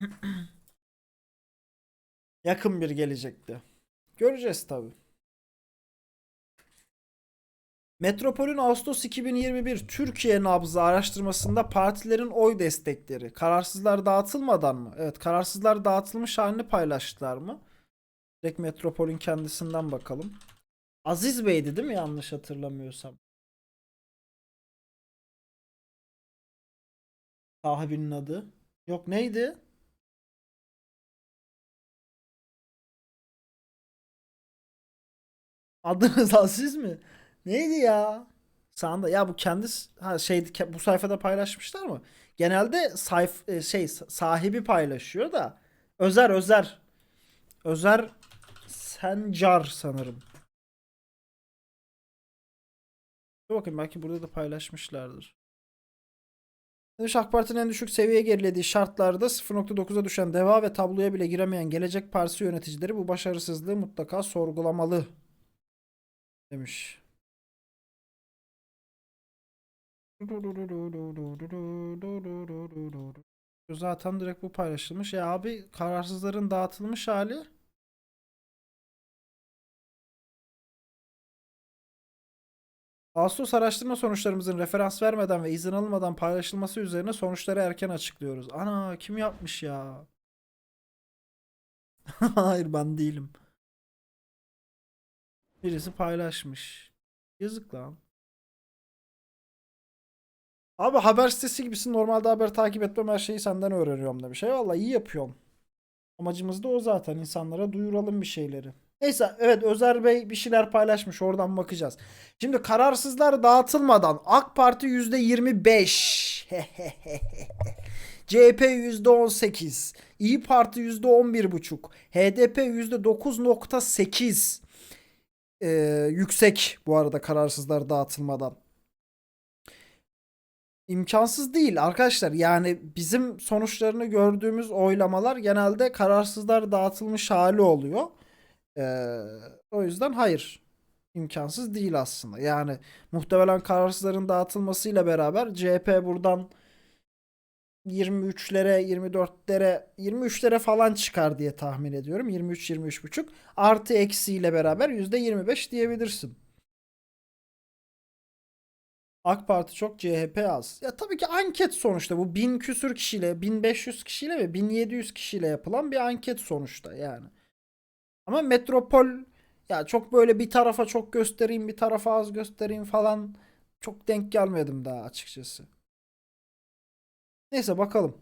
Yakın bir gelecekte. Göreceğiz tabi. Metropol'ün Ağustos 2021 Türkiye nabzı araştırmasında partilerin oy destekleri kararsızlar dağıtılmadan mı? Evet kararsızlar dağıtılmış halini paylaştılar mı? Direkt Metropol'ün kendisinden bakalım. Aziz Bey'di değil mi yanlış hatırlamıyorsam? Sahibinin adı. Yok neydi? Adınız Aziz mi? Neydi ya? Sağında ya bu kendi ha şey bu sayfada paylaşmışlar mı? Genelde sayf e, şey sahibi paylaşıyor da Özer Özer Özer Sencar sanırım. Dur bakayım belki burada da paylaşmışlardır. Demiş AK Parti'nin en düşük seviyeye gerilediği şartlarda 0.9'a düşen DEVA ve tabloya bile giremeyen Gelecek Partisi yöneticileri bu başarısızlığı mutlaka sorgulamalı demiş. Zaten direkt bu paylaşılmış. Ya abi kararsızların dağıtılmış hali. Ağustos araştırma sonuçlarımızın referans vermeden ve izin alınmadan paylaşılması üzerine sonuçları erken açıklıyoruz. Ana kim yapmış ya? Hayır ben değilim. Birisi paylaşmış. Yazık lan. Abi haber sitesi gibisin. Normalde haber takip etmem her şeyi senden öğreniyorum demiş. Eyvallah iyi yapıyorsun. Amacımız da o zaten. insanlara duyuralım bir şeyleri. Neyse evet Özer Bey bir şeyler paylaşmış. Oradan bakacağız. Şimdi kararsızlar dağıtılmadan AK Parti %25. CHP %18. İyi Parti %11,5. HDP %9,8. Ee, yüksek bu arada kararsızlar dağıtılmadan imkansız değil arkadaşlar. Yani bizim sonuçlarını gördüğümüz oylamalar genelde kararsızlar dağıtılmış hali oluyor. Ee, o yüzden hayır. imkansız değil aslında. Yani muhtemelen kararsızların dağıtılmasıyla beraber CHP buradan 23'lere, 24'lere, 23'lere falan çıkar diye tahmin ediyorum. 23 23,5 artı eksiyle beraber %25 diyebilirsin. AK Parti çok CHP az. Ya tabii ki anket sonuçta bu 1000 küsür kişiyle 1500 kişiyle ve 1700 kişiyle yapılan bir anket sonuçta yani. Ama metropol ya çok böyle bir tarafa çok göstereyim bir tarafa az göstereyim falan çok denk gelmedim daha açıkçası. Neyse bakalım.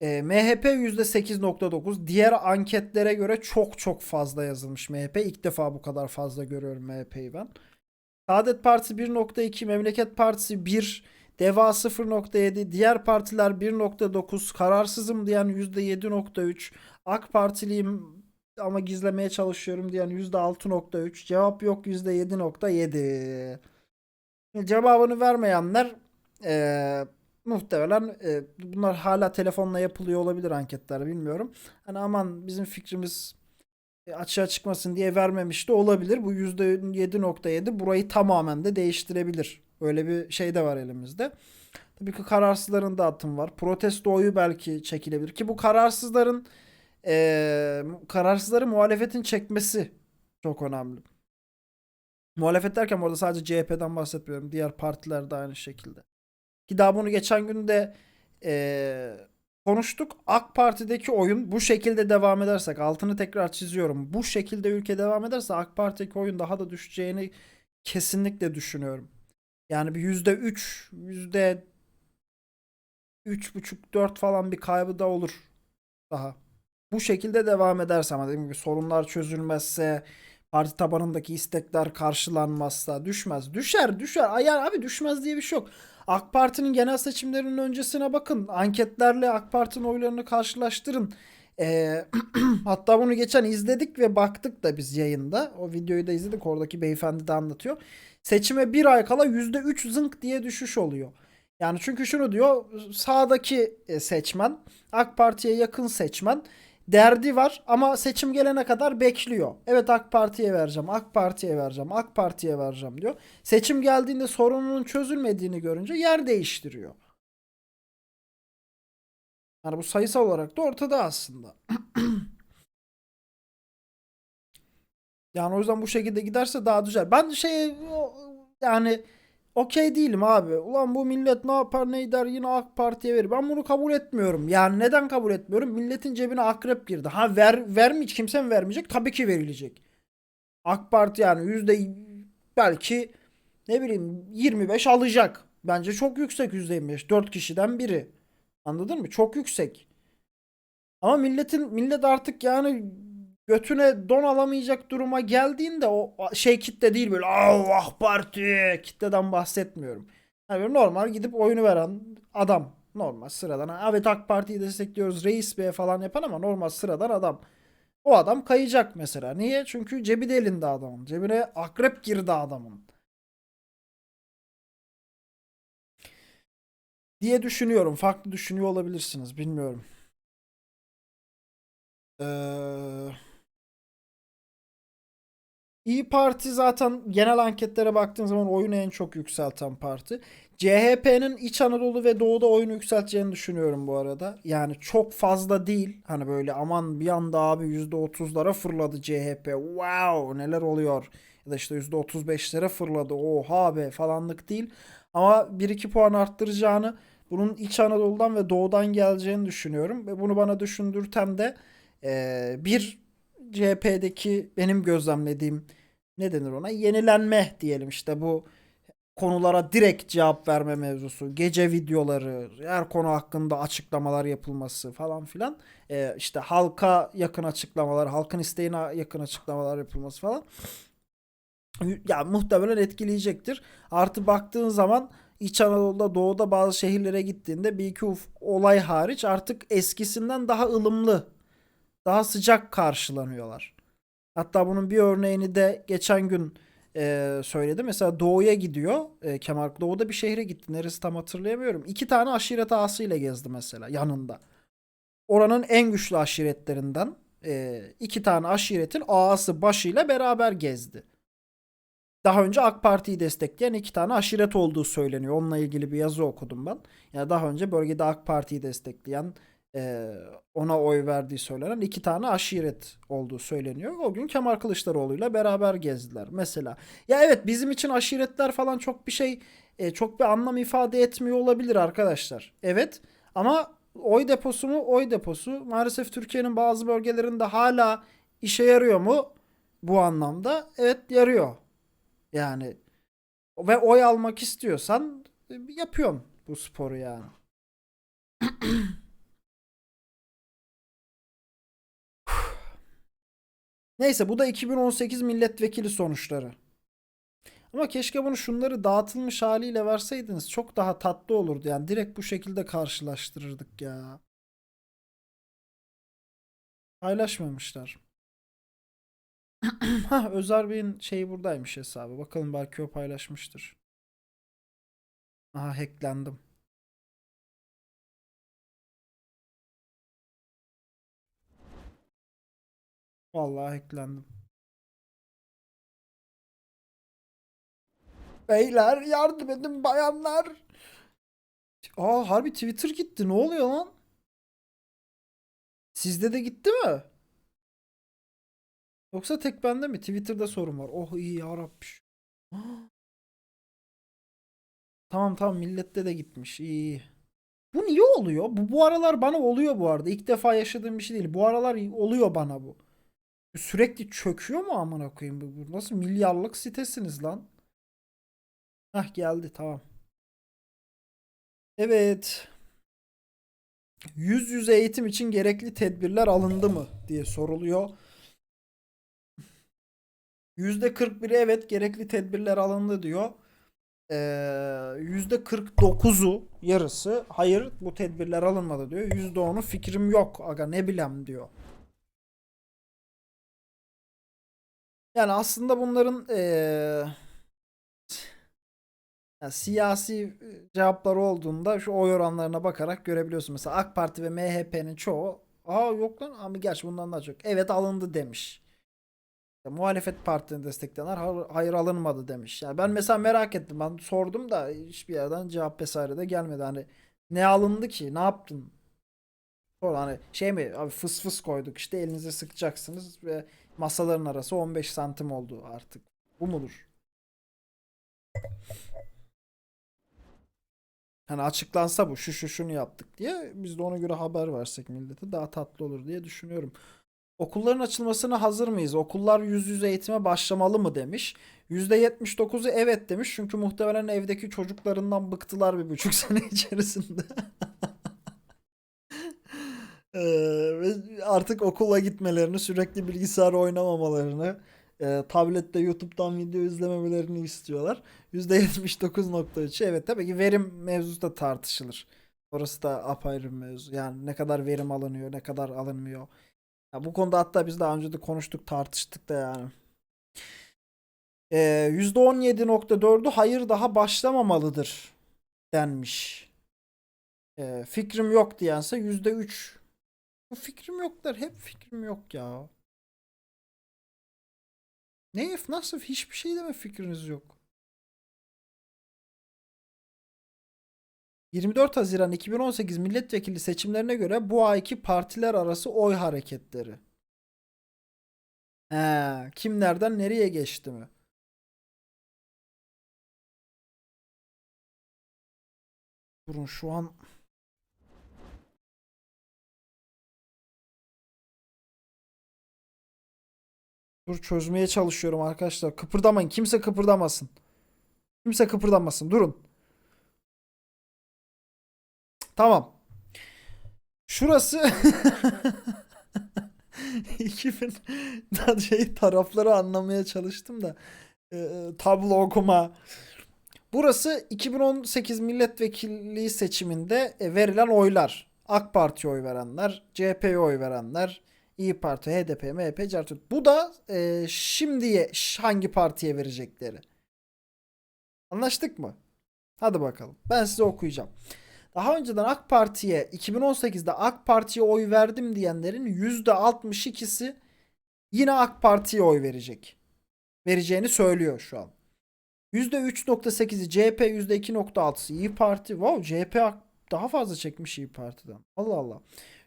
E, MHP %8.9 diğer anketlere göre çok çok fazla yazılmış MHP. İlk defa bu kadar fazla görüyorum MHP'yi ben. Saadet Partisi 1.2, Memleket Partisi 1, Deva 0.7, diğer partiler 1.9, kararsızım diyen %7.3, AK Partiliyim ama gizlemeye çalışıyorum diyen %6.3, cevap yok %7.7. Cevabını vermeyenler eee, muhtemelen eee, bunlar hala telefonla yapılıyor olabilir anketler bilmiyorum. Hani aman bizim fikrimiz e, açığa çıkmasın diye vermemiş de olabilir. Bu %7.7 burayı tamamen de değiştirebilir. Öyle bir şey de var elimizde. Tabii ki kararsızların dağıtım var. Protesto oyu belki çekilebilir ki bu kararsızların eee kararsızları muhalefetin çekmesi çok önemli. Muhalefet derken orada sadece CHP'den bahsetmiyorum. Diğer partiler de aynı şekilde. Ki daha bunu geçen gün de eee konuştuk. AK Parti'deki oyun bu şekilde devam edersek altını tekrar çiziyorum. Bu şekilde ülke devam ederse AK Parti'deki oyun daha da düşeceğini kesinlikle düşünüyorum. Yani bir yüzde üç, yüzde üç buçuk, dört falan bir kaybı da olur daha. Bu şekilde devam ederse ama dediğim gibi sorunlar çözülmezse, parti tabanındaki istekler karşılanmazsa düşmez. Düşer, düşer. Ay Yani abi düşmez diye bir şey yok. AK Parti'nin genel seçimlerinin öncesine bakın. Anketlerle AK Parti'nin oylarını karşılaştırın. Ee, hatta bunu geçen izledik ve baktık da biz yayında. O videoyu da izledik. Oradaki beyefendi de anlatıyor. Seçime bir ay kala %3 zınk diye düşüş oluyor. Yani çünkü şunu diyor sağdaki e, seçmen AK Parti'ye yakın seçmen derdi var ama seçim gelene kadar bekliyor. Evet AK Parti'ye vereceğim, AK Parti'ye vereceğim, AK Parti'ye vereceğim diyor. Seçim geldiğinde sorunun çözülmediğini görünce yer değiştiriyor. Yani bu sayısal olarak da ortada aslında. Yani o yüzden bu şekilde giderse daha güzel. Ben şey yani okey değilim abi. Ulan bu millet ne yapar ne eder yine AK Parti'ye verir. Ben bunu kabul etmiyorum. Yani neden kabul etmiyorum? Milletin cebine akrep girdi. Ha ver vermeyecek kimse mi vermeyecek? Tabii ki verilecek. AK Parti yani yüzde belki ne bileyim 25 alacak. Bence çok yüksek yüzde 25. 4 kişiden biri. Anladın mı? Çok yüksek. Ama milletin millet artık yani götüne don alamayacak duruma geldiğinde o şey kitle değil böyle Allah Parti kitleden bahsetmiyorum. Yani normal gidip oyunu veren adam. Normal sıradan. Evet AK Parti'yi destekliyoruz reis bey falan yapan ama normal sıradan adam. O adam kayacak mesela. Niye? Çünkü cebi de elinde adamın. Cebine akrep girdi adamın. Diye düşünüyorum. Farklı düşünüyor olabilirsiniz. Bilmiyorum. Eee... İyi Parti zaten genel anketlere baktığın zaman oyunu en çok yükselten parti. CHP'nin İç Anadolu ve Doğu'da oyunu yükselteceğini düşünüyorum bu arada. Yani çok fazla değil. Hani böyle aman bir anda abi %30'lara fırladı CHP. Wow neler oluyor. Ya da işte %35'lere fırladı. Oha be falanlık değil. Ama 1-2 puan arttıracağını bunun İç Anadolu'dan ve Doğu'dan geleceğini düşünüyorum. Ve bunu bana düşündürten de eee, bir CHP'deki benim gözlemlediğim ne denir ona? Yenilenme diyelim işte bu konulara direkt cevap verme mevzusu, gece videoları, her konu hakkında açıklamalar yapılması falan filan. Ee, işte halka yakın açıklamalar, halkın isteğine yakın açıklamalar yapılması falan. Ya muhtemelen etkileyecektir. Artı baktığın zaman İç Anadolu'da, Doğu'da bazı şehirlere gittiğinde bir iki olay hariç artık eskisinden daha ılımlı daha sıcak karşılanıyorlar. Hatta bunun bir örneğini de geçen gün e, söyledi. Mesela Doğu'ya gidiyor. E, Kemal Doğu'da bir şehre gitti. Neresi tam hatırlayamıyorum. İki tane aşiret ağasıyla gezdi mesela yanında. Oranın en güçlü aşiretlerinden e, iki tane aşiretin ağası başıyla beraber gezdi. Daha önce AK Parti'yi destekleyen iki tane aşiret olduğu söyleniyor. Onunla ilgili bir yazı okudum ben. Yani daha önce bölgede AK Parti'yi destekleyen ona oy verdiği söylenen iki tane aşiret olduğu söyleniyor. O gün Kemal Kılıçdaroğlu'yla beraber gezdiler mesela. Ya evet bizim için aşiretler falan çok bir şey çok bir anlam ifade etmiyor olabilir arkadaşlar. Evet ama oy deposu mu? Oy deposu. Maalesef Türkiye'nin bazı bölgelerinde hala işe yarıyor mu? Bu anlamda evet yarıyor. Yani ve oy almak istiyorsan yapıyorsun bu sporu yani. Neyse bu da 2018 milletvekili sonuçları. Ama keşke bunu şunları dağıtılmış haliyle verseydiniz çok daha tatlı olurdu. Yani direkt bu şekilde karşılaştırırdık ya. Paylaşmamışlar. Hah Özer Bey'in şeyi buradaymış hesabı. Bakalım belki o paylaşmıştır. Aha hacklendim. Vallahi hacklendim. Beyler yardım edin bayanlar. Aa harbi Twitter gitti. Ne oluyor lan? Sizde de gitti mi? Yoksa tek bende mi? Twitter'da sorun var. Oh iyi yarabbi. Tamam tamam millette de gitmiş. İyi iyi. Bu niye oluyor? Bu bu aralar bana oluyor bu arada. İlk defa yaşadığım bir şey değil. Bu aralar oluyor bana bu. Sürekli çöküyor mu amına koyayım bu? Nasıl milyarlık sitesiniz lan? Hah geldi tamam. Evet. Yüz yüze eğitim için gerekli tedbirler alındı mı diye soruluyor. %41'i evet gerekli tedbirler alındı diyor. Ee, %49'u yarısı hayır bu tedbirler alınmadı diyor. %10'u fikrim yok aga ne bilem diyor. Yani aslında bunların ee, yani siyasi cevapları olduğunda şu oy oranlarına bakarak görebiliyorsun. Mesela AK Parti ve MHP'nin çoğu aa yok lan ama gerçi bundan daha çok evet alındı demiş. Ya, muhalefet partilerini destekleyenler "Ha- hayır alınmadı demiş. Yani ben mesela merak ettim. Ben sordum da hiçbir yerden cevap vesaire de gelmedi. Hani ne alındı ki? Ne yaptın? Sonra hani şey mi abi fıs fıs koyduk işte elinize sıkacaksınız ve masaların arası 15 santim oldu artık. Bu mudur? Hani açıklansa bu şu şu şunu yaptık diye biz de ona göre haber versek millete daha tatlı olur diye düşünüyorum. Okulların açılmasına hazır mıyız? Okullar yüz yüze eğitime başlamalı mı demiş. %79'u evet demiş. Çünkü muhtemelen evdeki çocuklarından bıktılar bir buçuk sene içerisinde. Ee, ve artık okula gitmelerini, sürekli bilgisayar oynamamalarını, e, tablette YouTube'dan video izlememelerini istiyorlar. %79.3 evet tabii ki verim mevzusu da tartışılır. Orası da apayrı mevzu. Yani ne kadar verim alınıyor, ne kadar alınmıyor. Ya bu konuda hatta biz daha önce de konuştuk, tartıştık da yani. Ee, %17.4'ü hayır daha başlamamalıdır denmiş. Ee, fikrim yok diyense %3. Bu fikrim yoklar. Hep fikrim yok ya. Ne nasıl hiçbir şey deme fikriniz yok. 24 Haziran 2018 milletvekili seçimlerine göre bu ayki partiler arası oy hareketleri. He, kimlerden nereye geçti mi? Durun şu an Dur çözmeye çalışıyorum arkadaşlar. Kıpırdamayın. Kimse kıpırdamasın. Kimse kıpırdamasın. Durun. Tamam. Şurası 2000 daha şey tarafları anlamaya çalıştım da e, tablo okuma. Burası 2018 milletvekilliği seçiminde e, verilen oylar. AK Parti'ye oy verenler, CHP'ye oy verenler, İyi Parti, HDP, MHP, Cartürk. Bu da e, şimdiye hangi partiye verecekleri. Anlaştık mı? Hadi bakalım. Ben size okuyacağım. Daha önceden AK Parti'ye 2018'de AK Parti'ye oy verdim diyenlerin %62'si yine AK Parti'ye oy verecek. Vereceğini söylüyor şu an. %3.8'i CHP, %2.6'sı İyi Parti. Wow CHP daha fazla çekmiş İyi Parti'den. Allah Allah.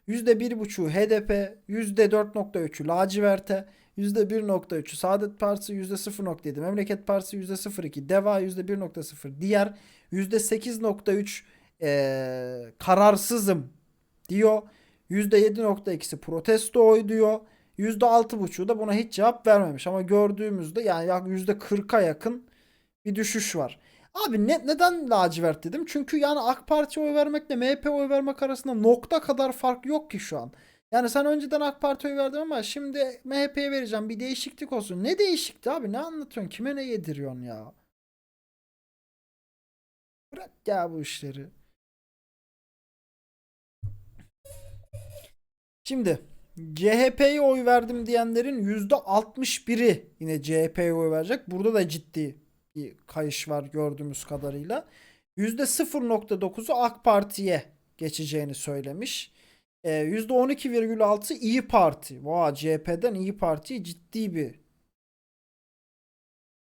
%1.5'u HDP, %4.3'ü Lacivert'e, %1.3'ü Saadet Partisi, %0.7 Memleket Partisi, %0.2 DEVA, %1.0 diğer %8.3 eee, kararsızım diyor. %7.2'si protesto oy diyor. %6.5'u da buna hiç cevap vermemiş. Ama gördüğümüzde yani yak- %40'a yakın bir düşüş var. Abi ne, neden lacivert dedim? Çünkü yani AK Parti'ye oy vermekle MHP oy vermek arasında nokta kadar fark yok ki şu an. Yani sen önceden AK Parti'ye oy verdin ama şimdi MHP'ye vereceğim bir değişiklik olsun. Ne değişikti abi? Ne anlatıyorsun? Kime ne yediriyorsun ya? Bırak ya bu işleri. Şimdi CHP'ye oy verdim diyenlerin %61'i yine CHP'ye oy verecek. Burada da ciddi bir kayış var gördüğümüz kadarıyla. %0.9'u AK Parti'ye geçeceğini söylemiş. Ee, %12,6 İyi Parti. Vay CHP'den İyi Parti'ye ciddi bir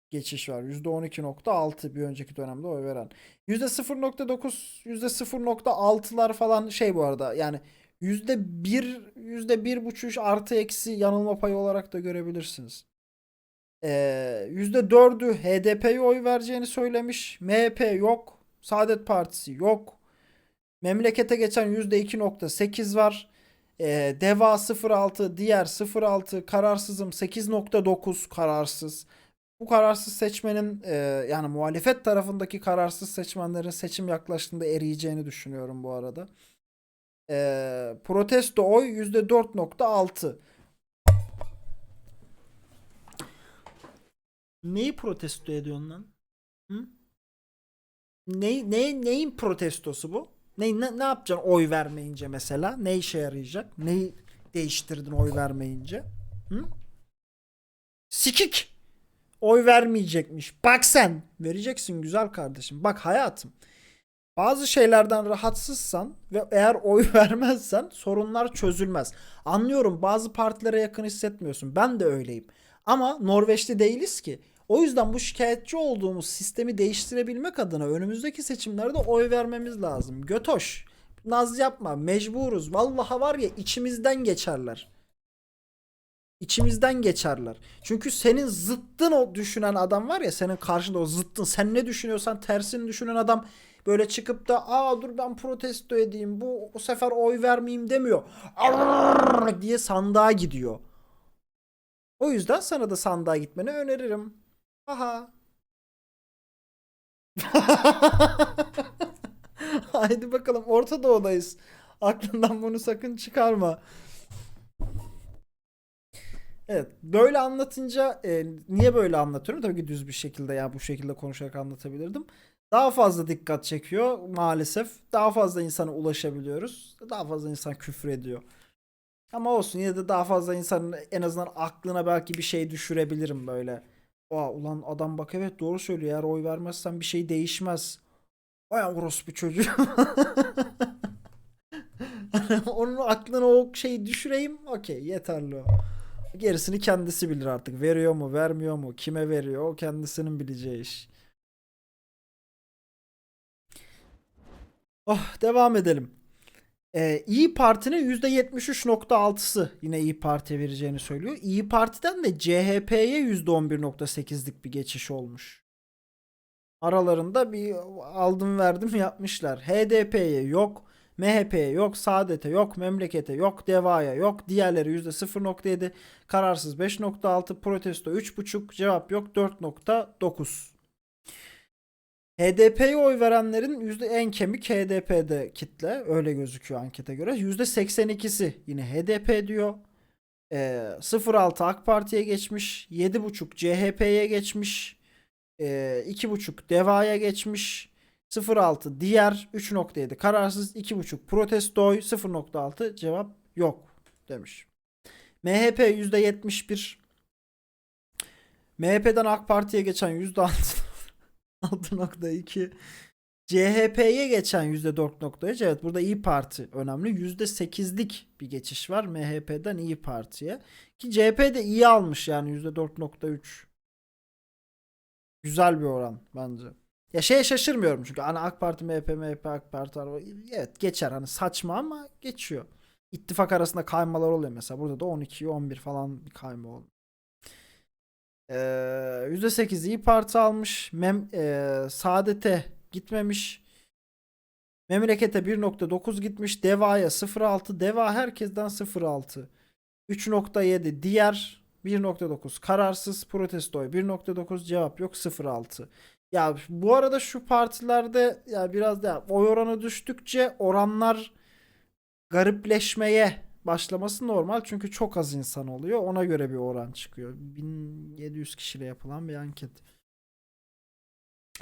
geçiş var. %12.6 bir önceki dönemde oy veren. %0.9, %0.6'lar falan şey bu arada yani %1, %1.5 artı eksi yanılma payı olarak da görebilirsiniz. Ee, %4'ü HDP'ye oy vereceğini söylemiş. MHP yok. Saadet Partisi yok. Memlekete geçen %2.8 var. Ee, Deva 06, diğer 06, kararsızım 8.9 kararsız. Bu kararsız seçmenin e, yani muhalefet tarafındaki kararsız seçmenlerin seçim yaklaştığında eriyeceğini düşünüyorum bu arada. Ee, protesto oy %4.6. Neyi protesto ediyorsun lan? Hı? Ne, ne, neyin protestosu bu? Ne, ne, ne yapacaksın oy vermeyince mesela? Ne işe yarayacak? Neyi değiştirdin oy vermeyince? Hı? Sikik! Oy vermeyecekmiş. Bak sen! Vereceksin güzel kardeşim. Bak hayatım. Bazı şeylerden rahatsızsan ve eğer oy vermezsen sorunlar çözülmez. Anlıyorum bazı partilere yakın hissetmiyorsun. Ben de öyleyim. Ama Norveçli değiliz ki. O yüzden bu şikayetçi olduğumuz sistemi değiştirebilmek adına önümüzdeki seçimlerde oy vermemiz lazım. Götoş. naz yapma. Mecburuz. Vallahi var ya içimizden geçerler. İçimizden geçerler. Çünkü senin zıttın o düşünen adam var ya senin karşında o zıttın. Sen ne düşünüyorsan tersini düşünen adam böyle çıkıp da aa dur ben protesto edeyim bu o sefer oy vermeyeyim demiyor. Arrrr diye sandığa gidiyor. O yüzden sana da sandığa gitmeni öneririm. Aha. Haydi bakalım Orta Doğu'dayız. Aklından bunu sakın çıkarma. Evet, böyle anlatınca e, niye böyle anlatıyorum? Tabii ki düz bir şekilde ya bu şekilde konuşarak anlatabilirdim. Daha fazla dikkat çekiyor maalesef. Daha fazla insana ulaşabiliyoruz. Daha fazla insan küfür ediyor. Ama olsun yine de daha fazla insanın en azından aklına belki bir şey düşürebilirim böyle. Aa ulan adam bak evet doğru söylüyor. Eğer oy vermezsen bir şey değişmez. Vay orospu çocuğu. Onun aklına o şeyi düşüreyim. Okey yeterli o. Gerisini kendisi bilir artık. Veriyor mu, vermiyor mu, kime veriyor o kendisinin bileceği iş. Oh, devam edelim. Ee, İyi Parti'nin %73.6'sı yine İyi Parti'ye vereceğini söylüyor. İyi Parti'den de CHP'ye %11.8'lik bir geçiş olmuş. Aralarında bir aldım verdim yapmışlar. HDP'ye yok. MHP'ye yok, Saadet'e yok, Memleket'e yok, Deva'ya yok, diğerleri %0.7, kararsız 5.6, protesto 3.5, cevap yok 4.9. HDP'ye oy verenlerin yüzde en kemik HDP'de kitle öyle gözüküyor ankete göre. %82'si yine HDP diyor. Ee, 0.6 AK Parti'ye geçmiş, 7.5 CHP'ye geçmiş, ee, 2.5 Deva'ya geçmiş. 0.6 diğer 3.7 kararsız 2.5 protesto oy 0.6 cevap yok demiş. MHP %71 MHP'den AK Parti'ye geçen %6 6.2 CHP'ye geçen %4.3 evet burada İyi Parti önemli %8'lik bir geçiş var MHP'den İyi Parti'ye ki CHP de iyi almış yani %4.3 güzel bir oran bence. Ya şeye şaşırmıyorum çünkü hani AK Parti, MHP, MHP, AK Parti evet geçer hani saçma ama geçiyor. İttifak arasında kaymalar oluyor mesela. Burada da 12 11 falan bir kayma oldu. Ee, %8 İyi Parti almış. Mem e, Saadet'e gitmemiş. Memlekete 1.9 gitmiş. Deva'ya 0.6. Deva herkesten 0.6. 3.7 diğer 1.9 kararsız protestoy 1.9 cevap yok 0.6. Ya bu arada şu partilerde ya biraz da oy oranı düştükçe oranlar garipleşmeye başlaması normal çünkü çok az insan oluyor. Ona göre bir oran çıkıyor. 1700 kişiyle yapılan bir anket.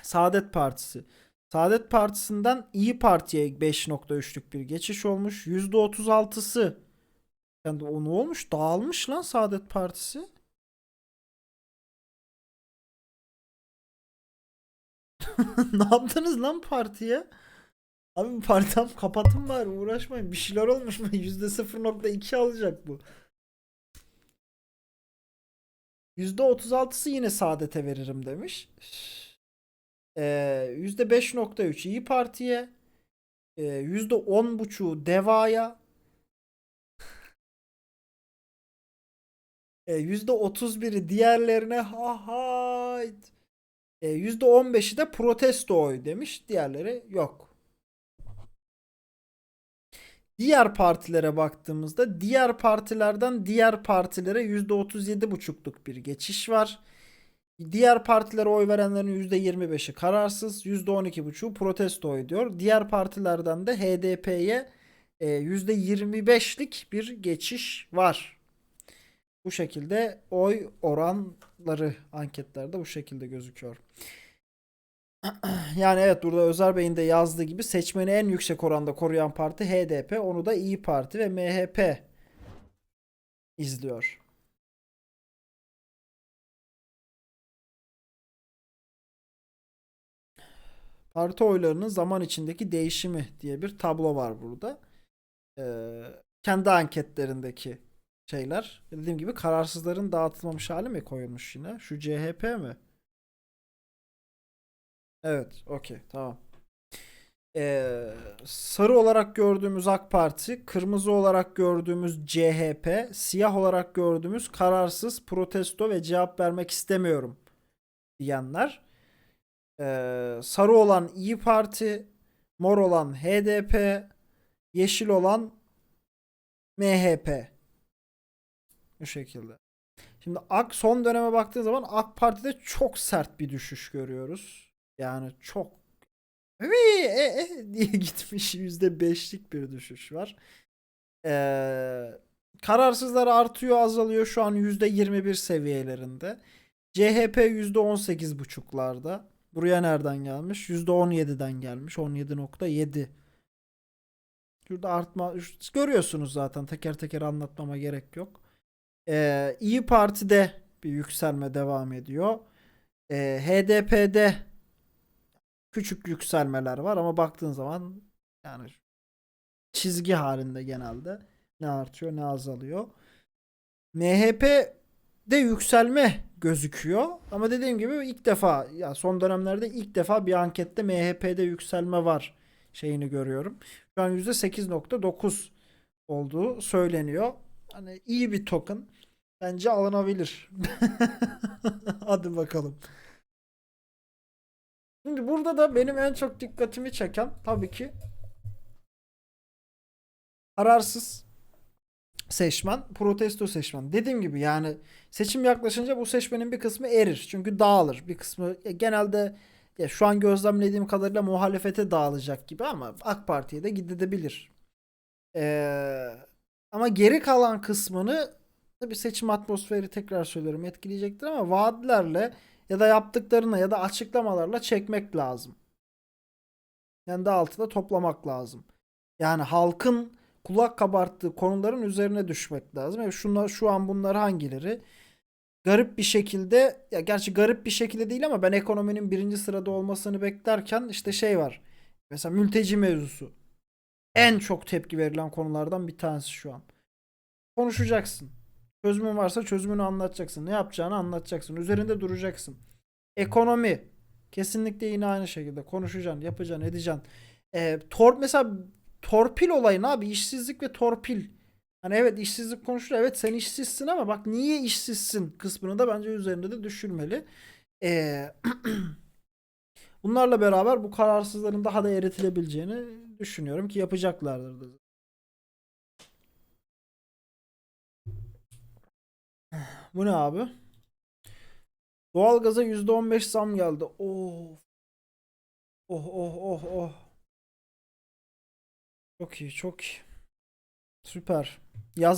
Saadet Partisi. Saadet Partisi'nden İyi Parti'ye 5.3'lük bir geçiş olmuş. %36'sı yani o ne olmuş? Dağılmış lan Saadet Partisi. ne yaptınız lan partiye? Abi bu parti tam kapatın bari uğraşmayın. Bir şeyler olmuş mu? %0.2 alacak bu. %36'sı yine Saadet'e veririm demiş. Ee, %5.3 İyi Parti'ye. Ee, %10.5'u Deva'ya. Ee, %31'i diğerlerine ha hayt. E, %15'i de protesto oy demiş. Diğerleri yok. Diğer partilere baktığımızda diğer partilerden diğer partilere %37,5'luk bir geçiş var. Diğer partilere oy verenlerin %25'i kararsız, %12,5'u protesto oy diyor. Diğer partilerden de HDP'ye e, %25'lik bir geçiş var. Bu şekilde oy oranları anketlerde bu şekilde gözüküyor. Yani evet burada Özer Bey'in de yazdığı gibi seçmeni en yüksek oranda koruyan parti HDP. Onu da İyi Parti ve MHP izliyor. Parti oylarının zaman içindeki değişimi diye bir tablo var burada. Ee, kendi anketlerindeki şeyler. Dediğim gibi kararsızların dağıtılmamış hali mi koyulmuş yine? Şu CHP mi? Evet, okey, tamam. Ee, sarı olarak gördüğümüz AK Parti, kırmızı olarak gördüğümüz CHP, siyah olarak gördüğümüz kararsız, protesto ve cevap vermek istemiyorum diyenler. Ee, sarı olan İyi Parti, mor olan HDP, yeşil olan MHP. Bu şekilde. Şimdi AK son döneme baktığın zaman AK Parti'de çok sert bir düşüş görüyoruz. Yani çok "Vii, e, e" diye gitmiş %5'lik bir düşüş var. Ee, kararsızlar artıyor azalıyor şu an %21 seviyelerinde. CHP %18,5'larda. Buraya nereden gelmiş? %17'den gelmiş. 17.7. Şurada artma görüyorsunuz zaten teker teker anlatmama gerek yok. Ee, İyi Parti'de bir yükselme devam ediyor. Ee, HDP'de küçük yükselmeler var ama baktığın zaman yani çizgi halinde genelde ne artıyor ne azalıyor. MHP'de yükselme gözüküyor ama dediğim gibi ilk defa ya son dönemlerde ilk defa bir ankette MHP'de yükselme var şeyini görüyorum. Şu an %8.9 olduğu söyleniyor. Hani iyi bir token. Bence alınabilir. Hadi bakalım. Şimdi burada da benim en çok dikkatimi çeken tabii ki kararsız seçmen, protesto seçmen. Dediğim gibi yani seçim yaklaşınca bu seçmenin bir kısmı erir. Çünkü dağılır. Bir kısmı genelde ya şu an gözlemlediğim kadarıyla muhalefete dağılacak gibi ama AK Parti'ye de gidebilir. Ee, ama geri kalan kısmını tabii seçim atmosferi tekrar söylüyorum etkileyecektir ama vaatlerle ya da yaptıklarına ya da açıklamalarla çekmek lazım. Kendi altında toplamak lazım. Yani halkın kulak kabarttığı konuların üzerine düşmek lazım. Evet şunlar şu an bunlar hangileri? Garip bir şekilde ya gerçi garip bir şekilde değil ama ben ekonominin birinci sırada olmasını beklerken işte şey var. Mesela mülteci mevzusu. En çok tepki verilen konulardan bir tanesi şu an. Konuşacaksın. Çözümün varsa çözümünü anlatacaksın. Ne yapacağını anlatacaksın. Üzerinde duracaksın. Ekonomi. Kesinlikle yine aynı şekilde konuşacaksın, yapacaksın, edeceksin. Ee, tor mesela torpil olayın abi işsizlik ve torpil. Hani evet işsizlik konuşuluyor. Evet sen işsizsin ama bak niye işsizsin kısmını da bence üzerinde de düşülmeli. Ee, bunlarla beraber bu kararsızların daha da eritilebileceğini düşünüyorum ki yapacaklardır da. Bu ne abi? Doğalgaza %15 zam geldi. Oh. Oh oh oh oh. Çok iyi çok iyi. Süper. Yaz